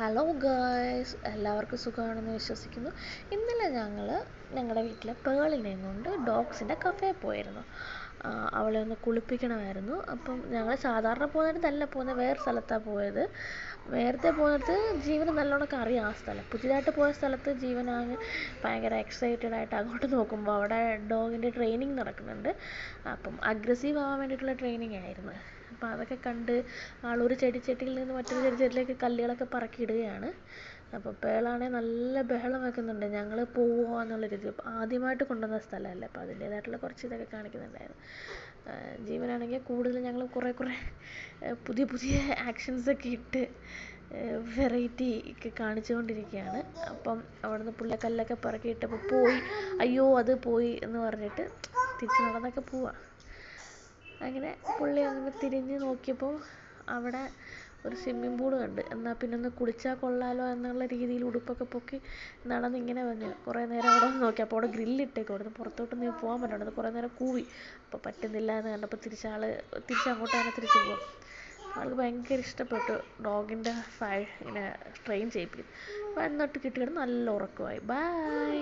Hello guys എല്ലാവർക്കും സുഖമാണെന്ന് വിശ്വസിക്കുന്നു. ഇന്നലെ ഞങ്ങൾ ഞങ്ങളുടെ വീട്ടിലെ പേളിനെയും കൊണ്ട് ഡോഗ്സിന്റെ കഫേ പോയിരുന്നു. അവളെ ഒന്ന് കുളിപ്പിക്കണമായിരുന്നു. അപ്പം ഞങ്ങൾ സാധാരണ പോകുന്നിടത്തല്ല പോകുന്നത് വേറെ സ്ഥലത്താണ് പോയത്. നേരത്തെ പോകുന്നിടത്ത് ജീവന് നല്ലോണമൊക്കെ അറിയാം ആ സ്ഥലം. പുതിയതായിട്ട് പോയ സ്ഥലത്ത് ജീവനാണ് ഭയങ്കര എക്സൈറ്റഡ് ആയിട്ട് അങ്ങോട്ട് നോക്കുമ്പോൾ അവിടെ ഡോഗിന്റെ ട്രെയിനിങ് നടക്കുന്നുണ്ട്. അപ്പം അഗ്രസീവ് ആവാൻ വേണ്ടിയിട്ടുള്ള ട്രെയിനിങ് ആയിരുന്നു. അപ്പം അതൊക്കെ കണ്ട് ഒരു ചെടിച്ചട്ടിയിൽ നിന്ന് മറ്റൊരു ചെടിച്ചട്ടിയിലേക്ക് കല്ലുകളൊക്കെ പറക്കിയിടുകയാണ്. അപ്പോൾ പേളാണെങ്കിൽ നല്ല ബഹളം വെക്കുന്നുണ്ട്. ഞങ്ങൾ പോവുക എന്നുള്ള രീതി ആദ്യമായിട്ട് കൊണ്ടുവന്ന സ്ഥലമല്ലേ. അപ്പോൾ അതിന്റേതായിട്ടുള്ള കുറച്ച് ഇതൊക്കെ കാണിക്കുന്നുണ്ടായിരുന്നു. ജീവനാണെങ്കിൽ കൂടുതൽ ഞങ്ങൾ കുറേ കുറേ പുതിയ പുതിയ ആക്ഷൻസൊക്കെ ഇട്ട് വെറൈറ്റി ഒക്കെ കാണിച്ചുകൊണ്ടിരിക്കുകയാണ്. അപ്പം അവിടുന്ന് പുള്ളി കല്ലൊക്കെ പറക്കിയിട്ടപ്പോൾ പോയി. അയ്യോ അത് പോയി എന്ന് പറഞ്ഞിട്ട് തിരിച്ച് നടന്നൊക്കെ പോവാ. അങ്ങനെ പുള്ളി അങ്ങനെ തിരിഞ്ഞ് നോക്കിയപ്പോൾ അവിടെ ഒരു സ്വിമ്മിംഗ് പൂൾ കണ്ട്. എന്നാൽ പിന്നെ ഒന്ന് കുളിച്ചാൽ കൊള്ളാലോ എന്നുള്ള രീതിയിൽ ഉടുപ്പൊക്കെ പൊക്കി നടന്ന് ഇങ്ങനെ വന്നു. കുറേ നേരം അവിടെ നിന്ന് നോക്കി. അപ്പോൾ അവിടെ ഗ്രില്ലിട്ടേക്കും അവിടുന്ന് നീ പോകാൻ പറ്റുന്നുണ്ട് കുറേ നേരം കൂവി. അപ്പോൾ പറ്റുന്നില്ല എന്ന് കണ്ടപ്പോൾ തിരിച്ചാൾ തിരിച്ചങ്ങോട്ട് തന്നെ തിരിച്ചു പോകും ആൾക്ക് ഭയങ്കര ഇഷ്ടപ്പെട്ടു. ഡോഗിന്റെ ഫൈ ഇങ്ങനെ ട്രെയിൻ ചെയ്യിപ്പിക്കും അപ്പോൾ എന്നിട്ട് കിട്ടിയിട്ട് നല്ല ഉറക്കമായി. ബൈ